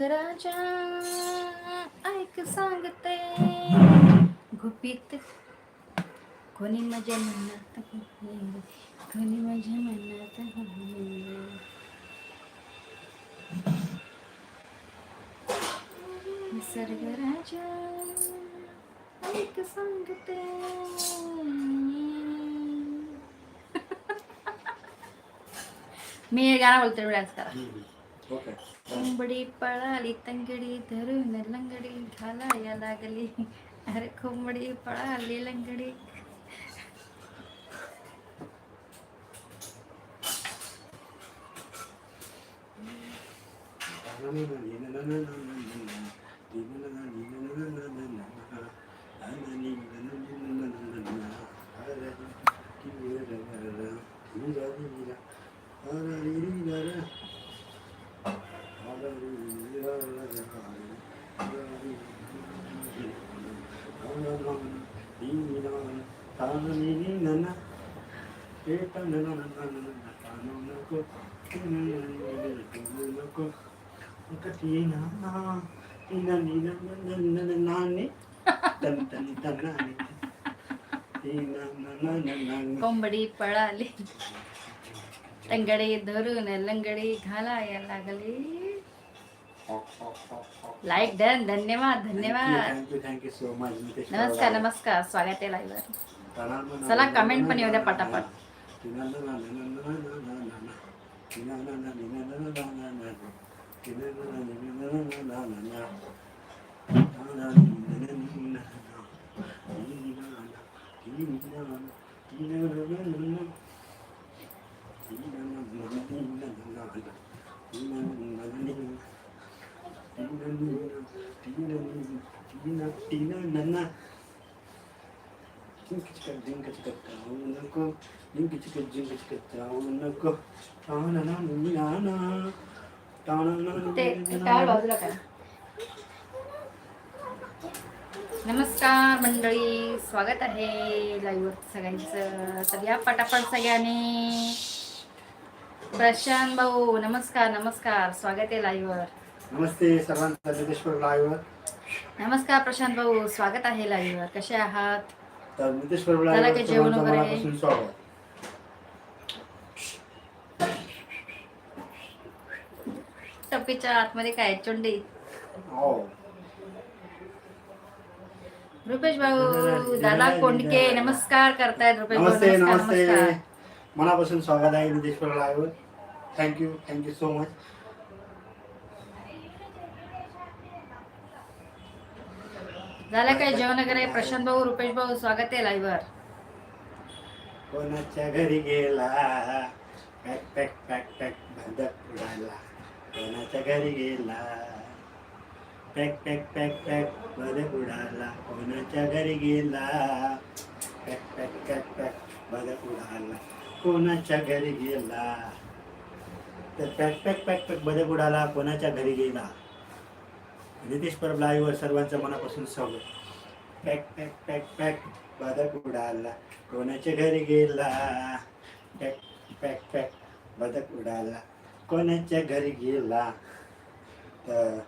राजा ऐक सांगते. गुपित कोणी माझ्या मनात कोणी माझ्या मनात. निसर्ग राजा ऐक सांगते. मी हे गाणं बोलते डान्स करा. कोंबडी पळाली तंगडी धरून लंगडी घालाया लागली अरे कोंबडी पळाली लंगडी कोंबडी पळाली तंगडी धरून लंगडी घालाया लागली लाईक डन धन्यवाद धन्यवाद थँक्यू थँक्यू सो मच नमस्कार नमस्कार स्वागत आहे लाईव्ह चला कमेंट पण येऊ द्या पटापट ते ते काय बाजूला काय नमस्कार मंडळी स्वागत आहे लाईव्ह वर सगळ्यांचं. तर या पटापट सगळ्यांनी. प्रशांत भाऊ नमस्कार नमस्कार. स्वागत आहे लाईव्ह वर. नमस्ते सर्वांचा नितेश्वर लाईव्ह नमस्कार प्रशांत भाऊ स्वागत आहे लाईव्ह वर. कसे आहात? तर नितेश्वर झालं लाईव्ह का जेवण वगैरे? स्वागत. टप्पीच्या आतमध्ये काय? चोंडी. हो. रुपेश भाऊ दादा कोंडके नमस्कार करतायत रुपेश भाऊ नमस्ते नमस्कार नमस्ते नमस्कार मनापासून स्वागत आहे Niteshwar live thank you thank you so much झालं काय जेवण वगैरे प्रशांत भाऊ रुपेश भाऊ स्वागत आहे लाईव्ह वर कोणाच्या घरी गेला पॅक पॅक पॅक पॅक भदक उडाला कोणाच्या घरी गेला पॅक पॅक पॅक पॅक बदक उडाला कोणाच्या घरी गेला पॅक पॅक पॅक पॅक बदक उडाला कोणाच्या घरी गेला तर पॅक पॅक पॅक पॅक बदक उडाला कोणाच्या घरी गेला नितीश परब लाईव्हवर सर्वांचं मनापासून स्वागत पॅक पॅक पॅक पॅक बदक उडाला कोणाच्या घरी गेला पॅक पॅक पॅक बदक उडाला कोणाच्या घरी गेला तर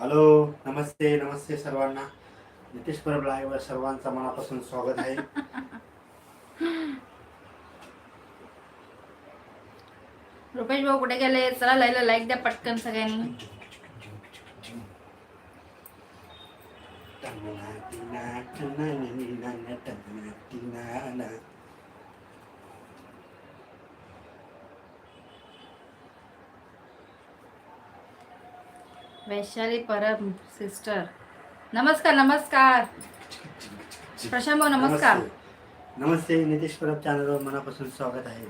हॅलो नमस्ते नमस्ते सर्वांना. नितीश परब लाईव्हवर सर्वांचं मनापासून स्वागत आहे. रुपेश भाऊ कुठे गेले? चला लाईव्ह लाईक द्या पटकन सगळ्यांनी. वैशाली परब सिस्टर नमस्कार नमस्कार. प्रशांत भाऊ नमस्कार. नमस्ते. नितीश परब चॅनलवर मनापासून स्वागत आहे.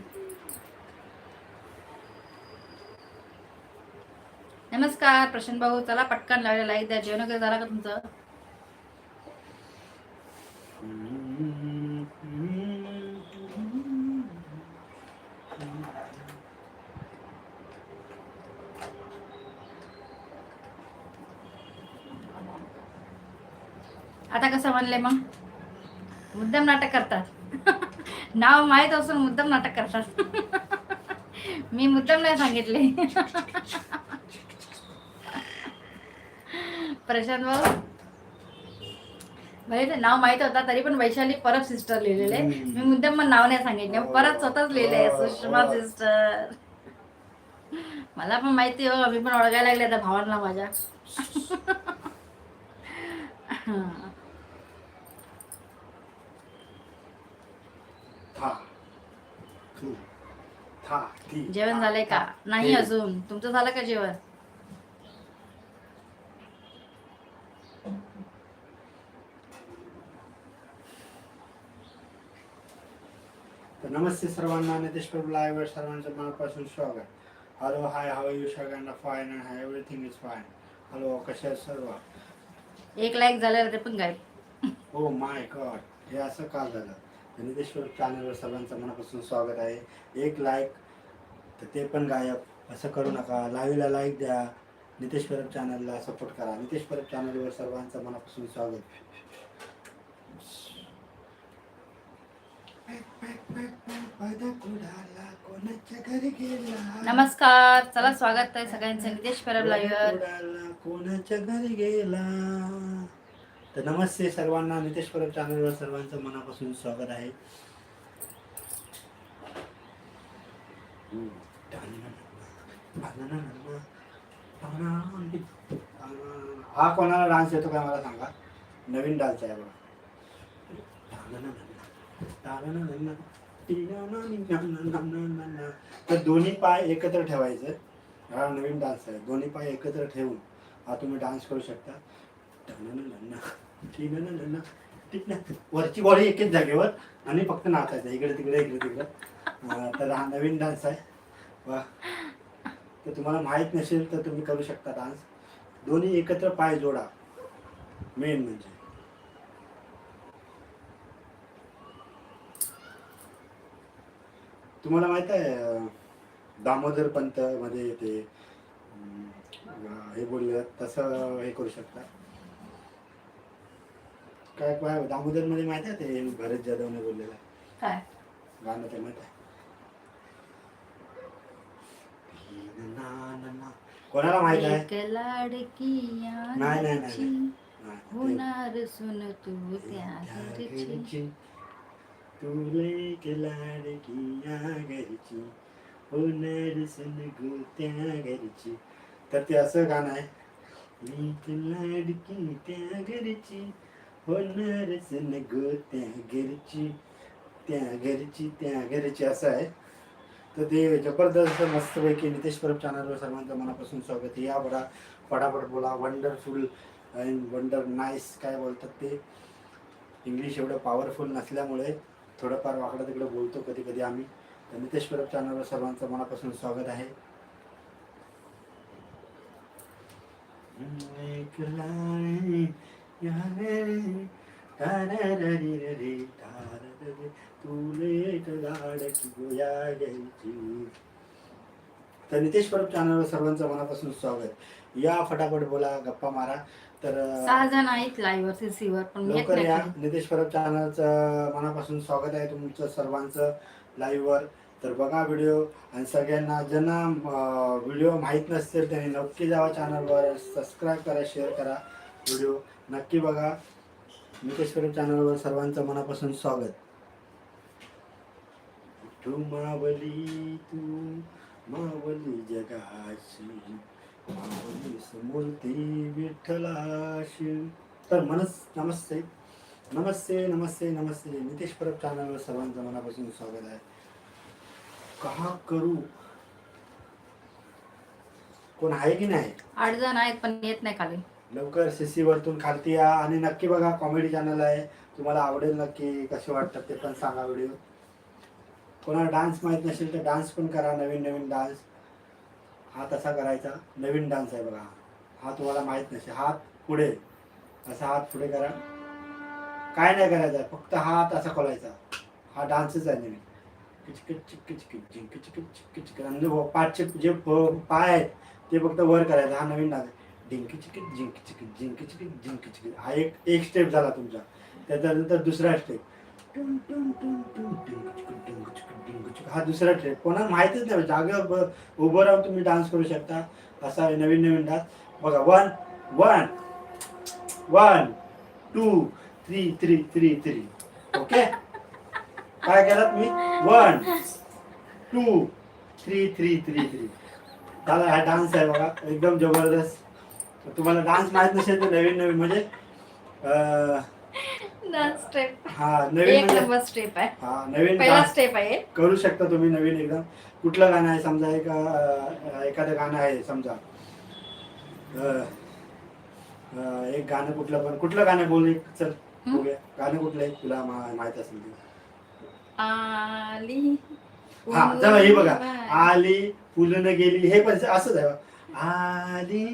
नमस्कार प्रशांत भाऊ. चला पटकन लावले लाईक द्या जेवण वगैरे झालं का तुमचं आता कसं म्हणले मग? मुद्दाम नाटक करतात. नाव माहीत असून मुद्दाम नाटक करतात. मी मुद्दाम नाही सांगितले. प्रशांत भाऊ? म्हणजे ते नाव माहीत होता तरी पण वैशाली परब सिस्टर लिहिलेले. मी मुद्दाम पण नाव नाही सांगितलं. परत स्वतःच लिहिले हो, सुषमा हो. सिस्टर मला पण माहिती हो मी पण ओळखायला लागले आता भावांना माझ्या. जेवण झालंय का? नाही. अजून. तुमचं झालं का जेवण? तर नमस्ते सर्वांना नितेश प्रभू लाईव्ह सर्वांचं मनापासून स्वागत. हॅलो हाय हाव यू सगळ्यांना fine and hi everything is fine hello कसे आहेत सर्व? एक लाईक झालं ते पण काय हो माय गॉड हे असं का झालं? तर नितेश प्रभू चॅनलवर सर्वांचं मनापासून स्वागत आहे. एक लाईक तर ते पण गायब. असं करू नका. लाईव्हला लाईक द्या. नितेश परब चॅनलला सपोर्ट करा. नितेश परब चॅनलवर सर्वांचं मनापासून स्वागत. नमस्कार. चला स्वागत आहे सगळ्यांचं. नितेश परब उडाला, कोणाच्या घरी गेला? तर नमस्ते सर्वांना. नितेश परब चॅनलवर सर्वांचं मनापासून स्वागत आहे. हा कोणाला डान्स येतो का मला सांगा? नवीन डान्स आहे बघा. तर दोन्ही पाय एकत्र ठेवायचं. हा नवीन डान्स आहे. दोन्ही पाय एकत्र ठेवून हा तुम्ही डान्स करू शकता. ठीक आहे ना. ठीक ना वरची बॉडी एकेच जागेवर आणि फक्त नाचायचं इकडे तिकडे इकडे तिकडे. तर हा नवीन डान्स आहे. वा. तर तुम्हाला माहीत नसेल तर तुम्ही करू शकता डान्स दोन्ही एकत्र पाय जोडा. मेन म्हणजे. तुम्हाला माहीत आहे दामोदर पंत मध्ये येते हे बोललं तसं हे करू शकता. काय काय दामोदर मध्ये माहित आहे ते भरत जाधवने बोललेलं काय? गाणं ते माहित आहे. कोणाला माहित आहे? लाडकी नाही, नाही, नाही, होणार सुन तू त्या तुले लाडकी या घरची होणार सन गो त्या घरची. तर ते असं गाणं आहे. मी लाडकी त्या घरची होणार सन गो त्या घरची त्या घरची त्या घरची असं आहे. तर ते जबरदस्त मस्तपैकी नितेश परब चॅनलवर सर्वांचं मनापासून स्वागत आहे. या बडा फटाफट बोला. वंडरफुल अँड वंडर नाईस काय बोलतात ते? इंग्लिश एवढं पॉवरफुल नसल्यामुळे थोडंफार वाकडं तिकडं बोलतो कधी कधी आम्ही. तर नितेश परब चॅनलवर सर्वांचं मनापासून स्वागत आहे. तर नितेश परब चॅनलवर सर्वांचं मनापासून स्वागत या फटाफट बोला गप्पा मारा. तर अं, सहा जण आहेत लाईव्हवर सीसीवर पण मी येत लवकर या. नितेश परब चॅनलचं मनापासून स्वागत आहे तुमचं सर्वांचं लाईव्हवर तर बघा व्हिडिओ आणि सगळ्यांना ज्यांना व्हिडिओ माहीत नसतील त्यांनी नक्की जावा चॅनलवर सबस्क्राईब करा शेअर करा व्हिडिओ नक्की बघा. नितेश परब चॅनलवर सर्वांचं मनापासून स्वागत. तू मावली तू मावली जगाशी. मावली समोरती विठ्ठलाशी. तर मनस नमस्ते. नमस्ते नमस्ते नमस्ते. नितेश परब चॅनलवर सर्वांचं मनापासून स्वागत आहे. का करू? कोण आहे की नाही? आठ जण आहेत पण येत नाही खाली. लवकर सी वरतून खालती या आणि नक्की बघा कॉमेडी चॅनल आहे तुम्हाला आवडेल नक्की कसे वाटतात ते पण सांगा व्हिडिओ कोणाला डान्स माहीत नसेल तर डान्स पण करा नवीन नवीन डान्स हा तसा करायचा नवीन डान्स आहे बघा हा तुम्हाला माहीत नसेल हात पुढे असा हात पुढे करा काय नाही करायचं फक्त हात असा खोलायचा हा डान्सच आहे नवीन किचकिच चिक्किच किच झिंक चिकिच चिक्किच चिक पाठचे जे प- पाय आहेत ते फक्त वर करायचं हा नवीन डान्स डिंकी चिकिट जिंकी चिकिट जिंकी चिकिट जिंकी चिकिट हा एक एक स्टेप झाला तुमचा. त्याच्यानंतर दुसरा स्टेप हा दुसरा स्टेप कोणाला माहितीच नाही. जागा उभं राहून तुम्ही डान्स करू शकता. असा आहे नवीन नवीन डान्स बघा one one one two three three three three okay काय केलात मी one two three three three three दादा हा डान्स आहे बघा. एकदम जबरदस्त. तुम्हाला डान्स माहीत नसेल तर नवीन नवीन म्हणजे अं, डान्स स्टेप हा नवीन एक म्हणजे नंबर स्टेप आहे. हा नवीन पहिला डान्स स्टेप आहे करू शकता तुम्ही नवीन एकदम. कुठलं गाणं आहे? समजा एक अं, एखादं गाणं आहे समजा. अं, अं, एक गाणं कुठलं पण कुठलं गाणं बोल एक चल हं? बघूया. गाणं कुठलं आहे? तुला मा- माहीत असेल ते. आली हा चला हे बघा. आली फुलून गेली. हे पण असंच आहे बघा. आली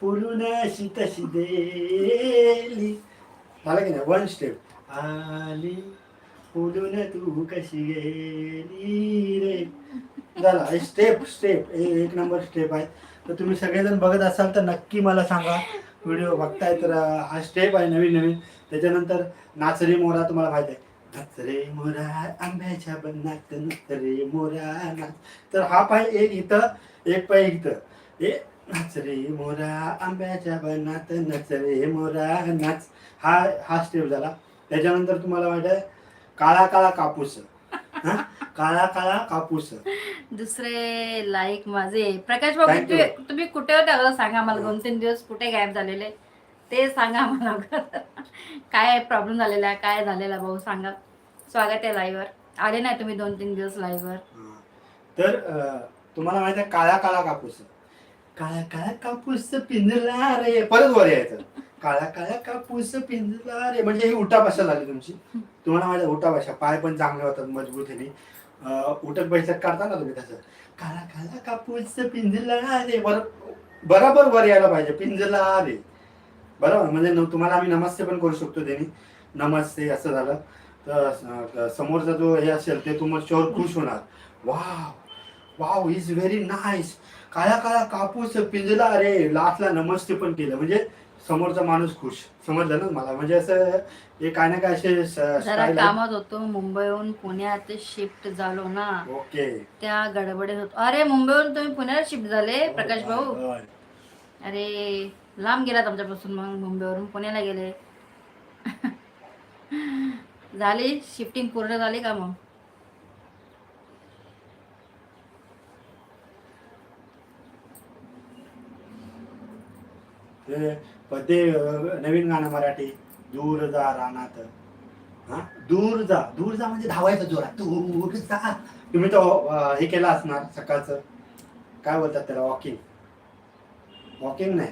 फुलून अशी तशी देली झालं की नाही? वन स्टेप आली. फुलून तू कशी गेली रे? झाला. स्टेप स्टेप एक नंबर स्टेप आहे. तर तुम्ही सगळेजण बघत असाल तर नक्की मला सांगा. व्हिडिओ बघताय तर हा स्टेप आहे नवीन नवीन. त्याच्यानंतर नाचरे मोरा तुम्हाला माहिती आहे. नचरे मोरा आंब्याच्या बनात नचरे मोरा नाच. तर हा पाय एक इथं एक पाय इथं. हे नाचरे मोरा आंब्याच्या बनात नाचरे मोरा नाच. हा हा स्टेप झाला. त्याच्यानंतर तुम्हाला आहे काळा काळा कापूस. हा? काळा काळा कापूस. दुसरे लाईक माझे. प्रकाश Thank you. तुम्ही तुम्ही कुठे होते अगोदर सांगा मला. दोन तीन दिवस कुठे गायब झालेले? ते सांगा मला. अगोदर. काय प्रॉब्लेम झालेला? आहे काय झालेला भाऊ? सांगा. स्वागत आहे लाईव्हवर आले नाही तुम्ही दोन तीन दिवस लाईव्हवर हा. तर अं, तुम्हाला माहिती आहे काळा काळा कापूस. काळा काळा कापूस पिंजला रे. परत वर यायचं. काळा काळा कापूस पिंजला रे. म्हणजे ही उठा भाषा झाली तुमची. तुम्हाला माहिती उठा भाषा पाय पण चांगले होतात मजबूत ह्यानी उठक बैठक काढता ना तुम्ही तसं. काळा काळा कापूस पिंजला रे. बर बरोबर वर यायला पाहिजे. पिंजला रे. बरोबर? म्हणजे तुम्हाला आम्ही नमस्ते पण करू शकतो त्यांनी. नमस्ते असं झालं. तर समोरचा जो हे असेल ते तुम्हाला शोर खुश होणार. वा वाव इज व्हेरी नाईस काळा काळा कापूस पिंजला रे. लास्टला नमस्ते पण केलं. म्हणजे समोरचा माणूस खुश. समजलं ना मला? म्हणजे असं हे काय ना काय असे जरा कामात होतो. मुंबईहून पुण्यात शिफ्ट झालो ना. ओके. त्या गडबडीत होतो. अरे मुंबईहून तुम्ही पुण्यात शिफ्ट झाले प्रकाश भाऊ. अरे लांब गेलात आमच्यापासून मग मुंबईवरून पुण्याला गेले. झाली? शिफ्टिंग पूर्ण झाली का मग? ते नवीन गाणं मराठी दूर जा रानात. हा? दूर जा. दूर जा म्हणजे धावायचं जोरात. दूर जा. तुम्ही तो हे केलं असणार सकाळचं. काय बोलतात त्याला? वॉकिंग वॉकिंग नाही.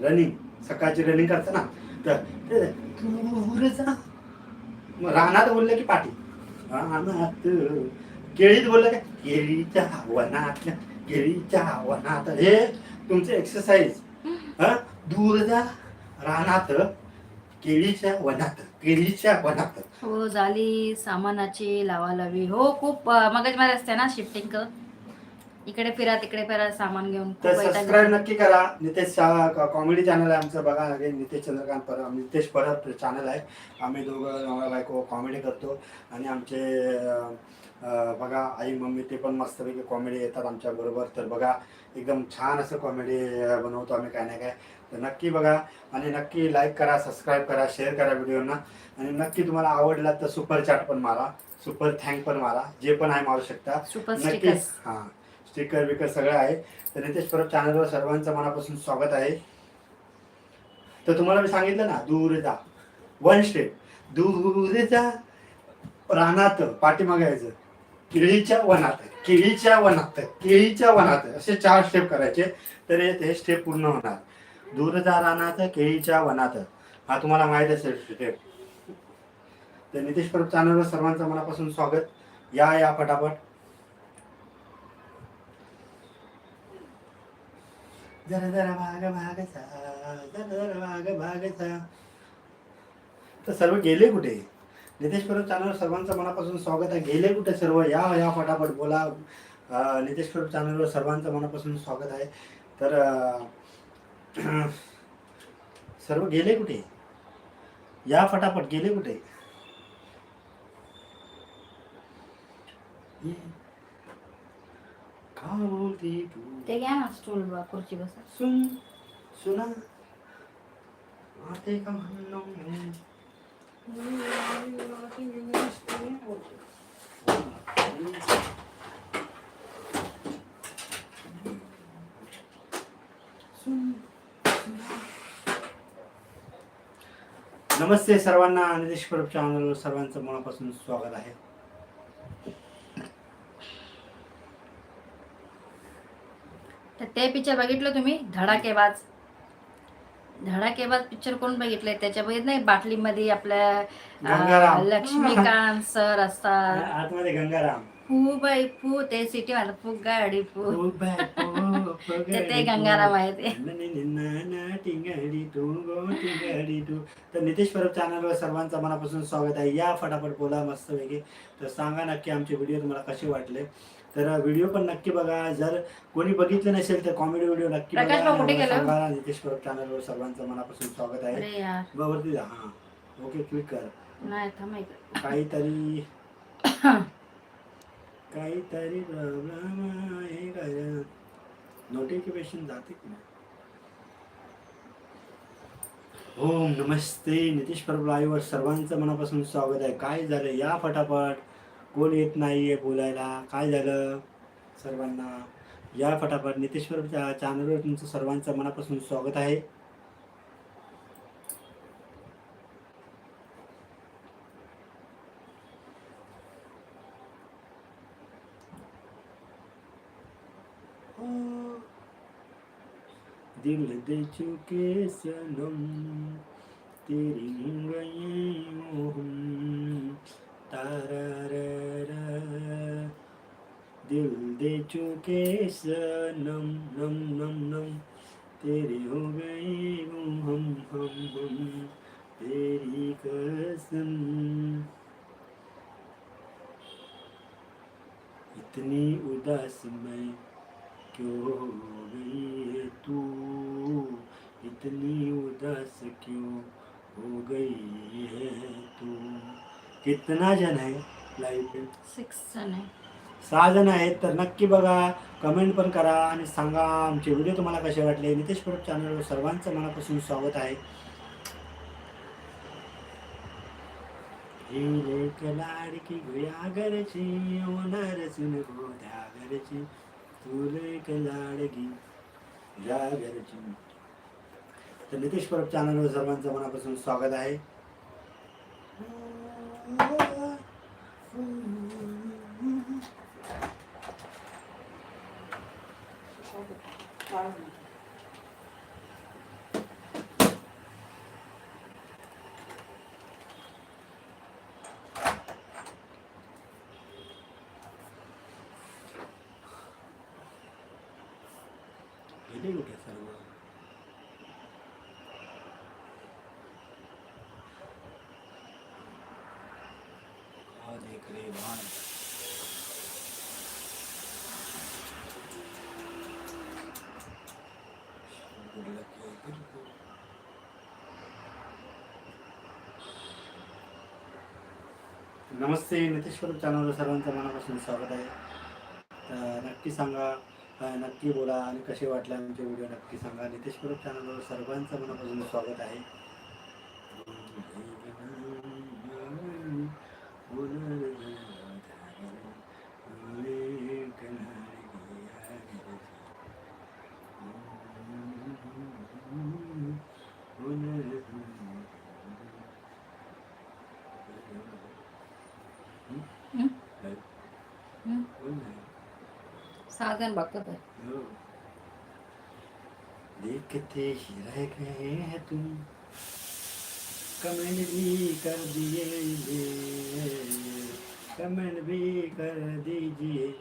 रनिंग सकाळची रनिंग करतं ना. तर ते दूर जा. रानात बोललं की पाठी. रानात. केळीत बोललं का केळीच्या वनात केळीच्या वनात हे तुमचे एक्सरसाइज हा? दूर जा रानात केळीच्या वनात केळीच्या वनात. हो झाली सामानाची लावालावी. हो खूप मगज मारे असते ना शिफ्टिंग इकडे फिरा तिकडे फिरा सामान घेऊन तर सबस्क्राईब. नक्की करा. नितेश कॉमेडी चॅनल आहे आमचं. बघा हे नितेश चंद्रकांत परब नितेश परब चॅनल आहे. आम्ही दोघं नवरा बायको कॉमेडी करतो. आणि आमचे बघा आई मम्मी ते पण मस्तपैकी कॉमेडी येतात आमच्या बरोबर. तर बघा एकदम छान असं कॉमेडी बनवतो आम्ही काय ना काय. तर नक्की बघा आणि नक्की लाईक करा सबस्क्राईब करा शेअर करा व्हिडिओना आणि नक्की तुम्हाला आवडला तर सुपर चॅट पण मारा सुपर थँक पण मारा जे पण आहे मारू शकता. सुपर नक्कीच हां स्टिकर बिकर सगळं आहे. तर नितेश परब चॅनलवर सर्वांचं मनापासून स्वागत आहे. तर तुम्हाला मी सांगितलं ना दूर जा. वन स्टेप दूर जा. रानात पाठीमागे यायचं केळीच्या वनात केळीच्या वनात केळीच्या वनात. असे चार स्टेप करायचे. तर हे स्टेप पूर्ण होणार. दूर जा रानात केळीच्या वनात. हा तुम्हाला माहीत असेल स्टेप तर नितीश प्रभू चॅनलवर सर्वांचं मनापासून स्वागत. या या पटापट. जरा जरा भाग भागचा जरा जरा भाग भागचा तर सर्व गेले कुठे? नितेश परब चॅनलवर सर्वांचं मनापासून स्वागत आहे. गेले कुठे सर्व? या या फटाफट बोला. नितेश परब चॅनलवर सर्वांचं मनापासून स्वागत आहे. तर सर्व गेले कुठे? या फटाफट गेले कुठे? का बोलती तू? ते घ्या ना स्टूल खुर्ची बस. सुन सुना. आते का म्हणणं नमस्ते सर्वांना निदेश परब चॅनलवर सर्वांचं मनापासून स्वागत आहे. तर ते पिक्चर बघितलं तुम्ही? धडाकेबाज धडाकेबाज पिक्चर कोण बघितलंय? त्याच्यामध्ये नाही? बाटलीमध्ये आपल्या गंगाराम. लक्ष्मीकांत सर असतात. आतमध्ये गंगाराम. फू बाई फू ते सिटी मला फू गाडी फू. ते ते गंगाराम. आहे तर नितेश परब चॅनलवर सर्वांचं मनापासून स्वागत आहे. या फटाफट बोला मस्त वेगळे तर सांगा नक्की आमचे व्हिडिओ तुम्हाला कसे वाटले? तर व्हिडिओ पण नक्की बघा. जर कोणी बघितलं नसेल तर कॉमेडी व्हिडिओ नक्की बघा. नितेश परब चॅनलवर सर्वांचं मनापासून स्वागत आहे. जा हा. ओके क्लिक कर. काहीतरी काहीतरी प्रॉब्लेम आहे का नोटिफिकेशन जाते की नाही? ओम नमस्ते नितीश प्रभू लाईव्हवर सर्वांचं मनापासून स्वागत आहे. काय झालं? या फटाफट. कोण येत नाहीये बोलायला? काय झालं? सर्वांना. या फटाफट. नितीश प्रभूच्या चॅनलवर तुमचं सर्वांचं मनापासून स्वागत आहे. दिल दे चुके सनम तेरी गई मोहम तारारारा दिल दे चुके सनम नम नम नम तेरी हो गई हम हम हम तेरी कसम इतनी उदास मैं क्यों हो गई है तू? इतनी उदास क्यों हो गई है तू? कितना जण आहे लाईव्ह सिक्स जण आहे सहा जण आहेत तर नक्की बघा कमेंट पण करा आणि सांगा आमचे व्हिडिओ तुम्हाला कसे वाटले. नितेश परब चॅनलवर सर्वांचं मनापासून स्वागत आहे. ही लेक लाडकी गुया घरची होणार सुन गोध्या घरची तू लाडगी लाडकी या घरची तर नितेश परब चॅनलवर सर्वांचं मनापासून स्वागत आहे. गेले कुठे सर्व हा देख नमस्ते नितेश परब चॅनलवर सर्वांचं मनापासून स्वागत आहे. तर नक्की सांगा नक्की बोला आणि कसे वाटले आमचे व्हिडिओ नक्की सांगा. नितीश परब चॅनलवर सर्वांचं मनापासून स्वागत आहे. सहा जण बघतात आहे. हो. देखते ही रह गए हैं तुम कमेंट भी कर दिए कमेंट भी कर दीजिए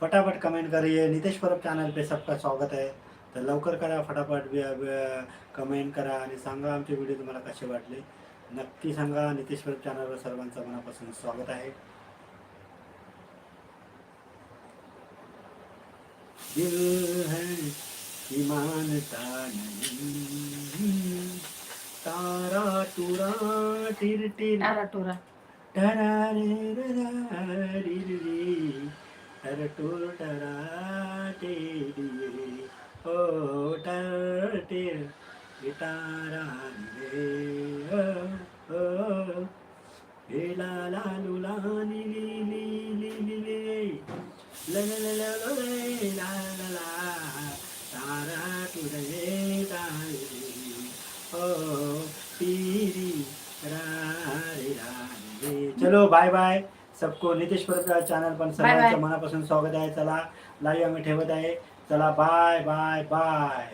फटाफट कमेंट करिए नितेश परब चॅनल पे सबका स्वागत आहे तर लवकर करा फटाफट कमेंट करा आणि सांगा आमचे व्हिडिओ तुम्हाला कसे वाटले. नक्की सांगा. नितेश परब चॅनलवर सर्वांचं मनापासून स्वागत आहे. दिल है कि मानता नहीं तारा टूरा टिर टिर टारा टुरा टरा रे रे रा रि रि रि. टर टूर टरा टे रि रि. ओ टर टिर गिटारा बाय बाय. सबको नितेश परब चॅनल पण सर्वांचं मनापासून स्वागत आहे. चला लाईव्ह आम्ही ठेवत आहे. चला बाय बाय बाय.